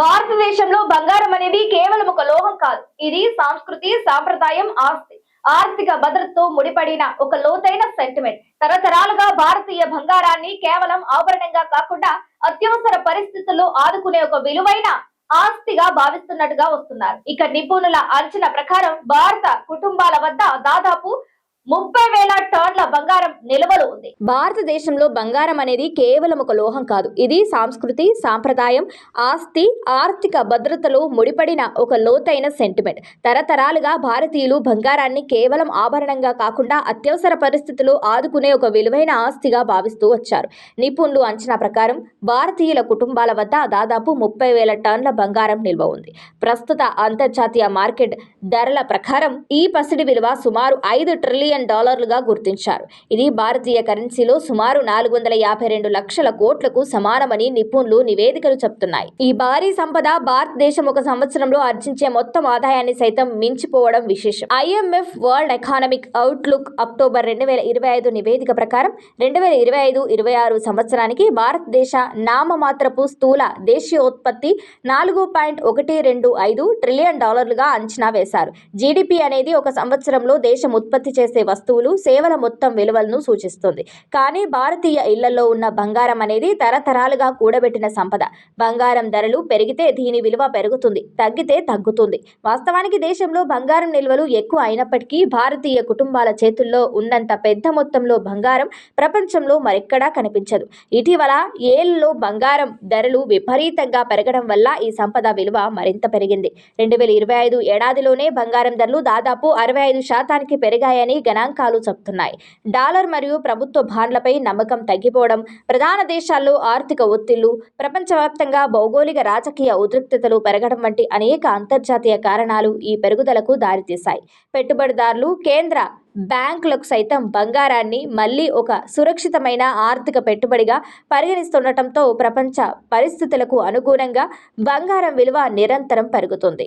భారతదేశంలో బంగారం అనేది కేవలం ఒక లోహం కాదు. ఇది సంస్కృతి సాంప్రదాయం ఆస్తి. ఆర్థిక భద్రతతో ముడిపడిన ఒక లోతైన సెంటిమెంట్ తరతరాలుగా భారతీయ బంగారాన్ని కేవలం ఆభరణంగా కాకుండా అత్యవసర పరిస్థితుల్లో ఆదుకునే ఒక విలువైన ఆస్తిగా భావిస్తున్నట్టుగా వస్తున్నారు. ఇక నిపుణుల అంచనా ప్రకారం భారత కుటుంబాల వద్ద దాదాపు ముప్పై బంగారం నిల్వలు ఉంది. భారతదేశంలో బంగారం అనేది కేవలం ఒక లోహం కాదు. ఇది సంస్కృతి సాంప్రదాయం ఆస్తి ఆర్థిక భద్రతలో ముడిపడిన ఒక లోతైన సెంటిమెంట్ తరతరాలుగా భారతీయులు బంగారాన్ని కేవలం ఆభరణంగా కాకుండా అత్యవసర పరిస్థితుల్లో ఆదుకునే ఒక విలువైన ఆస్తిగా భావిస్తూ వచ్చారు. నిపుణులు అంచనా ప్రకారం భారతీయుల కుటుంబాల వద్ద దాదాపు ముప్పై వేల టన్నుల బంగారం నిల్వ ఉంది. ప్రస్తుత అంతర్జాతీయ మార్కెట్ ధరల ప్రకారం ఈ పసిడి విలువ సుమారు ఐదు ట్రిలియన్ డాలర్లుగా గుర్తించారు. ఇది భారతీయ కరెన్సీలో సుమారు నాలుగు వందల యాభై రెండు లక్షల కోట్లకు సమానమని నిపుణులు నివేదికలు చెప్తున్నాయి. ఈ భారీ సంపద భారతదేశం ఒక సంవత్సరంలో ఆర్జించే మొత్తం ఆదాయాన్ని సైతం మించిపోవడం విశేషం. IMF world economic outlook October రెండు వేల ఇరవై ఐదు నివేదిక ప్రకారం రెండు వేల ఇరవై ఐదు ఇరవై ఆరు సంవత్సరానికి భారతదేశ నామమాత్రపు స్థూల దేశీయోత్పత్తి నాలుగు పాయింట్ ఒకటి రెండు ఐదు ట్రిలియన్ డాలర్లుగా అంచనా వేశారు. జీడిపి అనేది ఒక సంవత్సరంలో దేశం ఉత్పత్తి చేసే వస్తువులు సేవల మొత్తం విలువలను సూచిస్తుంది. కానీ భారతీయ ఇళ్ళలో ఉన్న బంగారం అనేది తరతరాలుగా కూడబెట్టిన సంపద. బంగారం ధరలు పెరిగితే దీని విలువ పెరుగుతుంది. తగ్గితే తగ్గుతుంది. వాస్తవానికి దేశంలో బంగారం నిల్వలు ఎక్కువ అయినప్పటికీ భారతీయ కుటుంబాల చేతుల్లో ఉన్నంత పెద్ద మొత్తంలో బంగారం ప్రపంచంలో మరెక్కడా కనిపించదు. ఇటీవల ఏళ్ళలో బంగారం ధరలు విపరీతంగా పెరగడం వల్ల ఈ సంపద విలువ మరింత పెరిగింది. రెండు వేల ఇరవై ఐదు ఏడాదిలోనే బంగారం ధరలు దాదాపు అరవై ఐదు శాతానికి పెరిగాయని గణాంకాలు చెప్తున్నాయి డాలర్ మరియు ప్రభుత్వ బాండ్లపై నమ్మకం తగ్గిపోవడం ప్రధాన దేశాల్లో ఆర్థిక ఒత్తిళ్ళు ప్రపంచవ్యాప్తంగా భౌగోళిక రాజకీయ ఉద్రిక్తతలు పెరగడం వంటి అనేక అంతర్జాతీయ కారణాలు ఈ పెరుగుదలకు దారితీశాయి. పెట్టుబడిదారులు కేంద్ర బ్యాంకులకు సైతం బంగారాన్ని మళ్ళీ ఒక సురక్షితమైన ఆర్థిక పెట్టుబడిగా పరిగణిస్తుండటంతో ప్రపంచ పరిస్థితులకు అనుగుణంగా బంగారం విలువ నిరంతరం పెరుగుతుంది.